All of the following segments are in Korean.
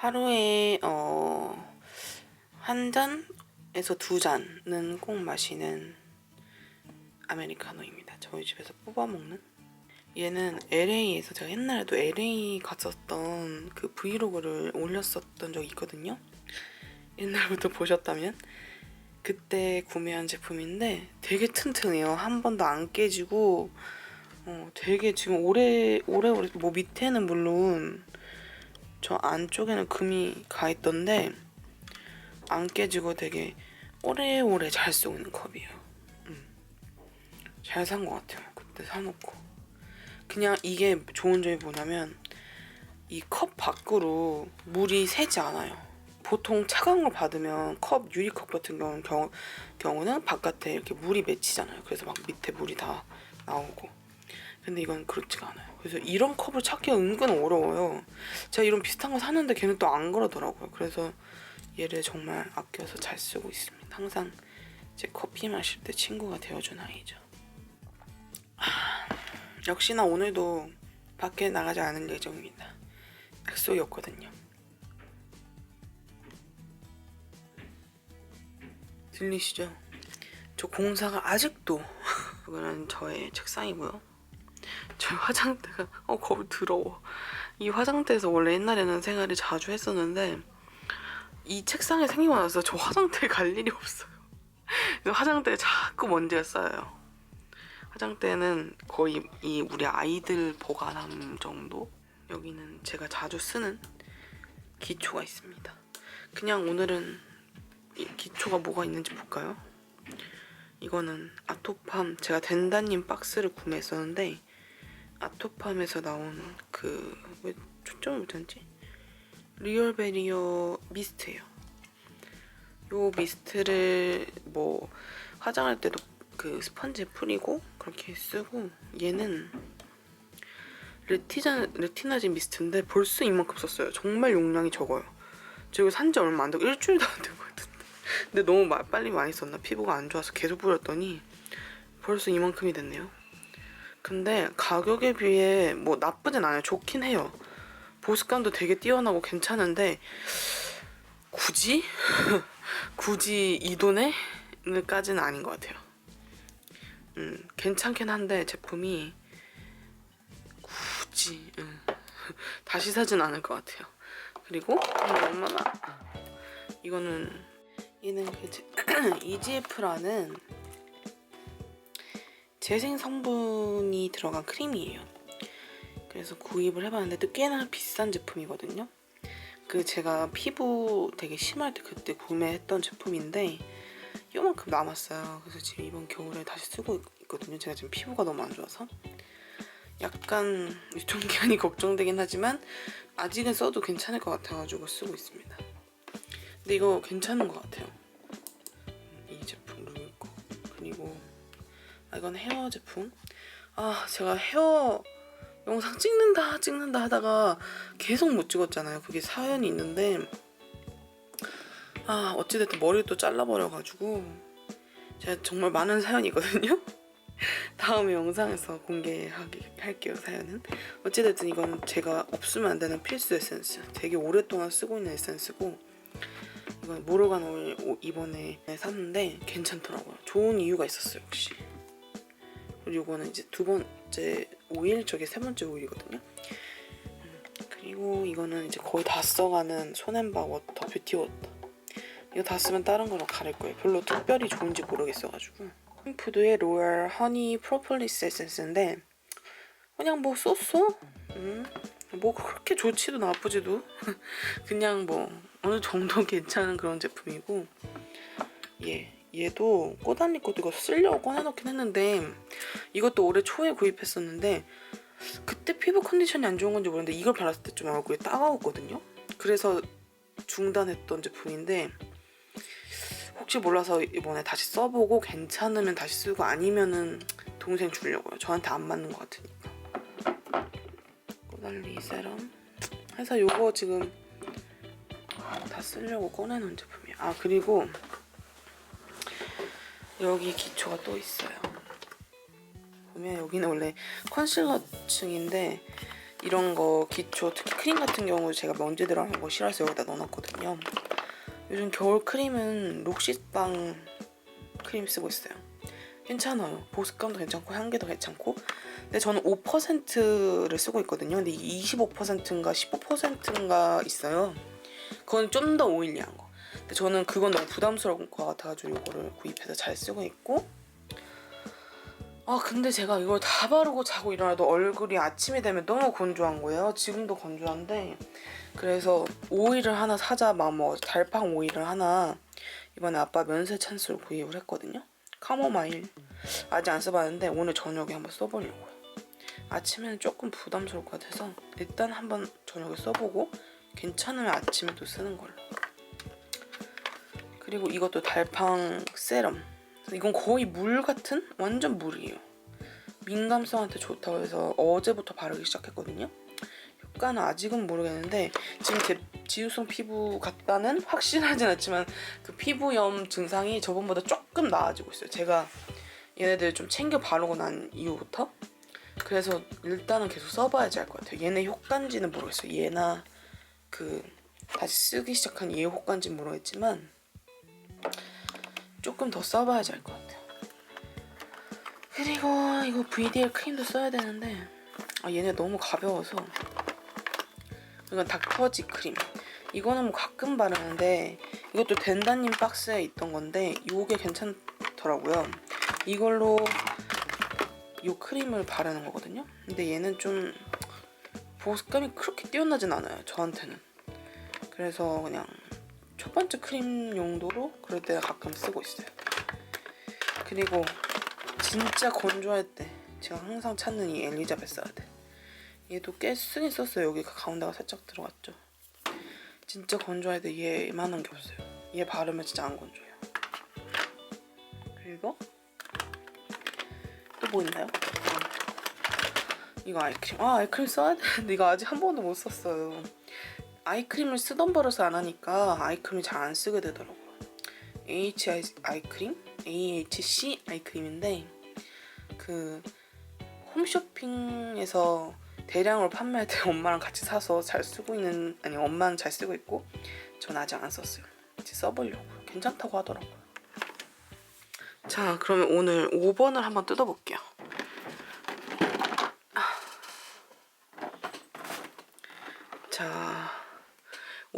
하루에 어, 한 잔에서 두 잔은 꼭 마시는 아메리카노입니다. 저희 집에서 뽑아 먹는. 얘는 LA에서 제가 옛날에도 LA 갔었던 그 브이로그를 올렸었던 적이 있거든요. 옛날부터 보셨다면 그때 구매한 제품인데 되게 튼튼해요. 한 번도 안 깨지고 어, 되게 지금 오래 오래 오래 뭐 밑에는 물론 저 안쪽에는 금이 가 있던데 안 깨지고 되게 오래오래 잘 쓰고 있는 컵이에요. 음. 잘산 것 같아요. 그때 사놓고 그냥 이게 좋은 점이 뭐냐면 이 컵 밖으로 물이 새지 않아요. 보통 차가운 걸 받으면 컵 유리컵 같은 경우, 경우는 바깥에 이렇게 물이 맺히잖아요. 그래서 막 밑에 물이 다 나오고. 근데 이건 그렇지가 않아요. 그래서 이런 컵을 찾기가 은근 어려워요. 제가 이런 비슷한 거 샀는데 걔는 또 안 그러더라고요. 그래서 얘를 정말 아껴서 잘 쓰고 있습니다. 항상 제 커피 마실 때 친구가 되어준 아이죠. 아, 역시나 오늘도 밖에 나가지 않을 예정입니다. 약속이었거든요. 들리시죠? 저 공사가 아직도 이거는 저의 책상이고요. 저희 화장대가 어 거기 더러워. 이 화장대에서 원래 옛날에는 생활을 자주 했었는데 이 책상에 생기고 나서 저 화장대에 갈 일이 없어요. 그래서 화장대에 자꾸 먼지가 쌓여요. 화장대는 거의 이 우리 아이들 보관함 정도. 여기는 제가 자주 쓰는 기초가 있습니다. 그냥 오늘은 이 기초가 뭐가 있는지 볼까요? 이거는 아토팜 제가 덴다님 박스를 구매했었는데 아토팜에서 나온 그 왜 초점을 못했지? 리얼 베리어 미스트예요. 요 미스트를 뭐 화장할 때도 그 스펀지에 뿌리고 그렇게 쓰고 얘는 레티자, 레티나진 미스트인데 벌써 이만큼 썼어요. 정말 용량이 적어요. 지금 산지 얼마 안 되고 일주일도 안 된 것 같은데. 근데 너무 마- 빨리 많이 썼나? 피부가 안 좋아서 계속 뿌렸더니 벌써 이만큼이 됐네요. 근데 가격에 비해 뭐 나쁘진 않아요. 좋긴 해요. 보습감도 되게 뛰어나고 괜찮은데 굳이? 굳이 이 돈에 까지는 아닌 것 같아요. 음, 괜찮긴 한데 제품이 굳이 음, 다시 사진 않을 것 같아요. 그리고 음, 얼마나 이거는 얘는 그 제- EGF라는 재생 성분이 들어간 크림이에요. 그래서 구입을 해봤는데 또 꽤나 비싼 제품이거든요. 그 제가 피부 되게 심할 때 그때 구매했던 제품인데 요만큼 남았어요. 그래서 지금 이번 겨울에 다시 쓰고 있- 있거든요. 제가 지금 피부가 너무 안 좋아서 약간 유통기한이 걱정되긴 하지만 아직은 써도 괜찮을 것 같아가지고 쓰고 있습니다. 근데 이거 괜찮은 것 같아요. 아 이건 헤어 제품. 아 제가 헤어 영상 찍는다 찍는다 하다가 계속 못 찍었잖아요. 그게 사연이 있는데 아 어찌됐든 머리를 또 잘라버려가지고 제가 정말 많은 사연이 있거든요. 다음에 영상에서 공개하게 할게요 사연은. 어찌됐든 이건 제가 없으면 안 되는 필수 에센스. 되게 오랫동안 쓰고 있는 에센스고 이건 모로간 오일 오- 이번에 샀는데 괜찮더라고요. 좋은 이유가 있었어요 역시. 이거는 이제 두 번째 오일, 저게 세 번째 오일이거든요. 음, 그리고 이거는 이제 거의 다 써가는 손앤바 워터, 뷰티 워터. 이거 다 쓰면 다른 거랑 다를 거예요. 별로 특별히 좋은지 모르겠어가지고. 푸드의 로얄 허니 프로폴리스 에센스인데 그냥 뭐 쏘쏘? 음, 뭐 그렇게 좋지도 나쁘지도 그냥 뭐 어느 정도 괜찮은 그런 제품이고 얘 얘도 꼬다니 것도 이거 쓰려고 꺼내놓긴 했는데 이것도 올해 초에 구입했었는데 그때 피부 컨디션이 안 좋은 건지 모르겠는데 이걸 발랐을 때 좀 얼굴이 따가웠거든요. 그래서 중단했던 제품인데 혹시 몰라서 이번에 다시 써보고 괜찮으면 다시 쓰고 아니면은 동생 주려고요. 저한테 안 맞는 것 같으니까. 꼬달리 세럼 해서 요거 지금 다 쓰려고 꺼내놓은 제품이에요. 아 그리고 여기 기초가 또 있어요. 보면 여기는 원래 컨실러 층인데 이런 거 기초 특히 크림 같은 경우 제가 먼지 들어가는 거 싫어해서 여기다 넣어놨거든요. 요즘 겨울 크림은 록시빵 크림 쓰고 있어요. 괜찮아요. 보습감도 괜찮고 향기도 괜찮고. 근데 저는 5%를 쓰고 있거든요. 근데 25%인가 15%인가 있어요. 그건 좀 더 오일리한 거. 근데 저는 그건 너무 부담스러운 것 같아가지고 이거를 구입해서 잘 쓰고 있고. 아 근데 제가 이걸 다 바르고 자고 일어나도 얼굴이 아침이 되면 너무 건조한 거예요. 지금도 건조한데 그래서 오일을 하나 사자 마음먹어서 달팡 오일을 하나 이번에 아빠 면세 찬스로 구입을 했거든요. 카모마일 아직 안 써봤는데 오늘 저녁에 한번 써보려고요. 아침에는 조금 부담스러울 것 같아서 일단 한번 저녁에 써보고 괜찮으면 아침에도 쓰는 걸로. 그리고 이것도 달팡 세럼. 이건 거의 물 같은 완전 물이에요. 민감성한테 좋다고 해서 어제부터 바르기 시작했거든요. 효과는 아직은 모르겠는데 지금 제 지유성 피부 같다는 확신하진 않지만 그 피부염 증상이 저번보다 조금 나아지고 있어요. 제가 얘네들 좀 챙겨 바르고 난 이후부터 그래서 일단은 계속 써봐야지 알 것 같아요. 얘네 효과인지는 모르겠어요. 얘나 그 다시 쓰기 시작한 얘 효과인지는 모르겠지만 조금 더 써봐야지 알 것 같아요. 그리고 이거 VDL 크림도 써야 되는데 아 얘네 너무 가벼워서. 이건 닥터지 크림. 이거는 뭐 가끔 바르는데 이것도 덴다님 박스에 있던 건데 이게 괜찮더라고요. 이걸로 이 크림을 바르는 거거든요. 근데 얘는 좀 보습감이 그렇게 뛰어나진 않아요 저한테는. 그래서 그냥 첫 번째 크림 용도로 그럴 때 가끔 쓰고 있어요. 그리고 진짜 건조할 때 제가 항상 찾는 이 엘리자베스 아드 얘도 꽤 쓰긴 썼어요. 여기가 가운데가 살짝 들어갔죠? 진짜 건조할 때 얘만한 게 없어요. 얘 바르면 진짜 안 건조해요. 그리고 또 뭐 있나요? 이거 아이크림. 아 아이크림 써야 되는데 이거 아직 한 번도 못 썼어요 아이크림을 쓰던 버릇을 안 하니까 아이크림을 잘 안 쓰게 되더라고요. AH 아이- 아이크림? AHC 아이크림인데 그 홈쇼핑에서 대량으로 판매할 때 엄마랑 같이 사서 잘 쓰고 있는 아니 엄마는 잘 쓰고 있고 전 아직 안 썼어요. 이제 써보려고 괜찮다고 하더라고요. 자 그러면 오늘 5번을 한번 뜯어볼게요 자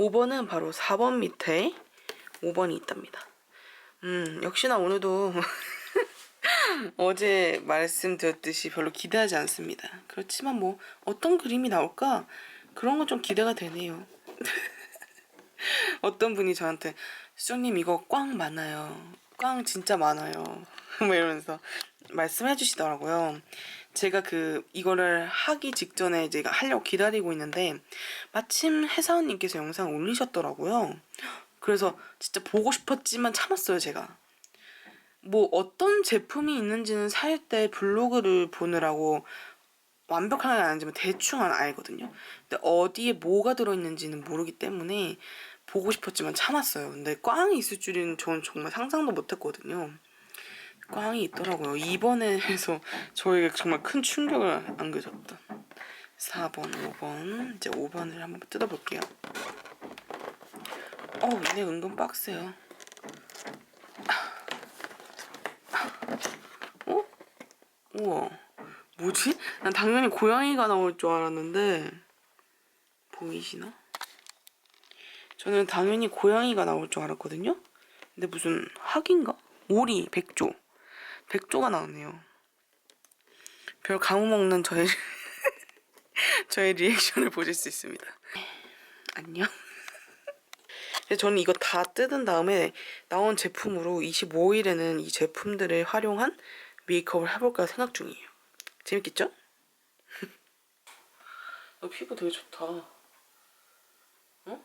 5번은 바로 4번 밑에 5번이 있답니다 음 역시나 오늘도 어제 말씀드렸듯이 별로 기대하지 않습니다. 그렇지만 뭐 어떤 그림이 나올까 그런 건 좀 기대가 되네요. 어떤 분이 저한테 수정님 이거 꽝 많아요. 꽝 진짜 많아요. 뭐 이러면서 말씀해 주시더라고요. 제가 그 이거를 하기 직전에 이제 하려고 기다리고 있는데 마침 회사원님께서 영상 올리셨더라고요. 그래서 진짜 보고 싶었지만 참았어요 제가. 뭐 어떤 제품이 있는지는 살 때 블로그를 보느라고 완벽하게 아니지만 대충은 알거든요. 근데 어디에 뭐가 들어있는지는 모르기 때문에 보고 싶었지만 참았어요. 근데 꽝이 있을 줄은 저는 정말 상상도 못했거든요. 꽝이 있더라고요. 이번에 해서 저에게 정말 큰 충격을 안겨줬던 4번, 5번 이제 5번을 한번 뜯어볼게요. 어우 얘네 은근 빡세요. 어? 우와 뭐지? 난 당연히 고양이가 나올 줄 알았는데 보이시나? 저는 당연히 고양이가 나올 줄 알았거든요. 근데 무슨 학인가? 오리, 백조, 백조가 나왔네요. 별 가무 먹는 저의 저의 리액션을 보실 수 있습니다. 안녕. 저는 이거 다 뜯은 다음에 나온 제품으로 25일에는 이 제품들을 활용한 메이크업을 해볼까 생각 중이에요. 재밌겠죠? 너 피부 되게 좋다. 어?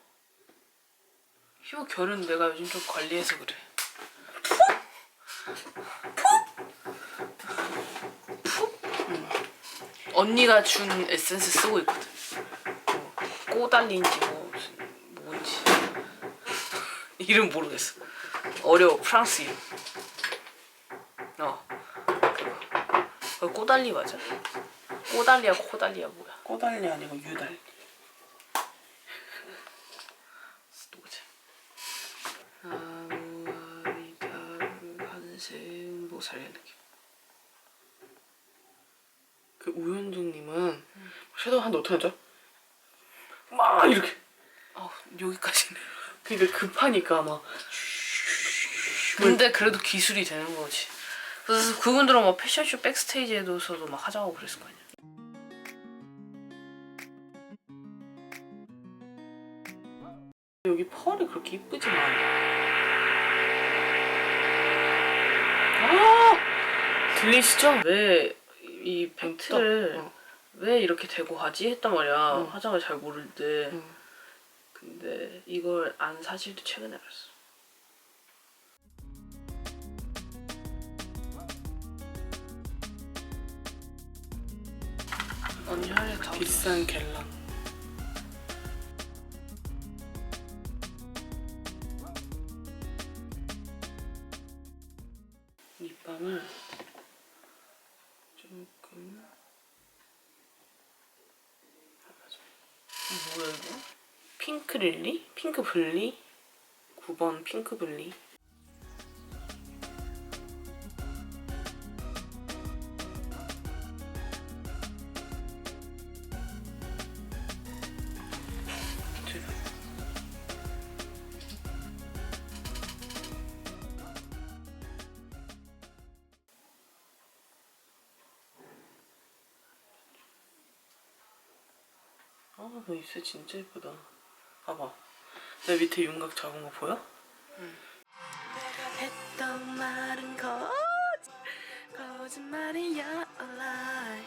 피부 결은 내가 요즘 좀 관리해서 그래. 언니가 준 에센스 쓰고 있거든. 뭐 꼬달린지 뭐 뭔지 이름 모르겠어. 어려워 프랑스 이름. 어 그거. 꼬달리 맞아? 꼬달리야 코달리야 뭐야? 서달리 아니고 유달리. 누구지? 아무아리 다루 한세음 뭐 살려내기. 그 우현중님은 섀도우 한데 어떻게 하죠? 막 이렇게. 어, 여기까지는. 그러니까 급하니까 막 근데 그래도 기술이 되는 거지. 그래서 그분들은 뭐 패션쇼 백스테이지에서도 막 하자고 그랬을 거 아니야. 여기 펄이 그렇게 이쁘진 않아. 아! 들리시죠? 왜 이 벤트를 어. 왜 이렇게 대고 하지 했단 말이야. 응. 화장을 잘 모를 때. 응. 근데 이걸 안 사실도 최근에 알았어. 언니 할래 다 비싼 갤런. 립밤은 조금 뭐야 이거? 핑크 릴리? 핑크 블리? 9번 핑크 블리. 아, 너 입술 진짜 예쁘다. 봐봐. 내 밑에 윤곽 작은 거 보여? 내가 했던 말은 거 거짓말이야 a lie.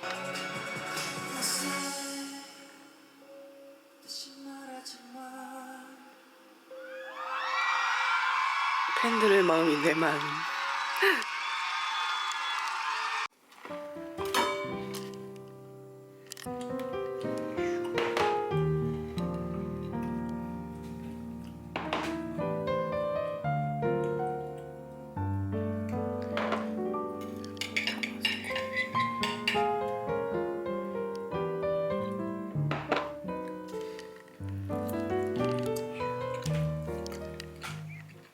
팬들의 마음이 내 마음.